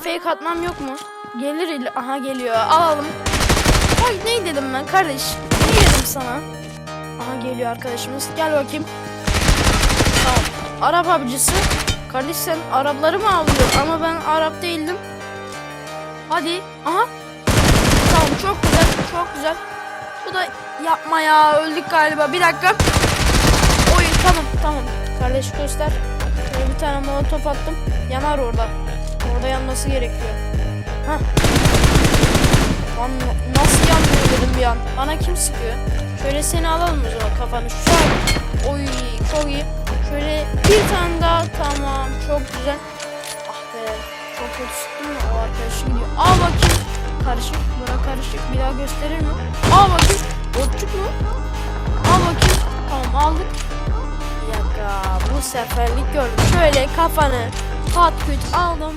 Fake atmam yok mu? Gelir il aha geliyor alalım. Ay ne dedim ben kardeş? Ne dedim sana? Aha geliyor arkadaşımız. Gel bakayım. Tamam. Arap avcısı. Kardeş sen Arapları mı avlıyorsun? Ama ben Arap değildim. Hadi. Aha. Tamam çok güzel. Çok güzel. Bu da yapma ya. Öldük galiba. Bir dakika. Oy tamam tamam. Kardeş göster. Bir tane molotof attım. Yanar orada. Orada yanması gerekiyor. Hah. Lan nasıl yanmıyor dedim bir an. Bana kim sıkıyor? Şöyle seni alalım o zaman kafanı. Şu. Oy çok iyi. Şöyle bir tane daha. Tamam çok güzel. Ah be. Çok kötü sıktım mı? O arkadaşı gidiyor. Al bakayım. Karışık. Bura karışık. Bir daha gösterir mi? Al bakayım. Botçuk mu? Al bakayım. Tamam aldık. Bir dakika. Bu seferlik gördüm. Şöyle kafanı pat küt aldım.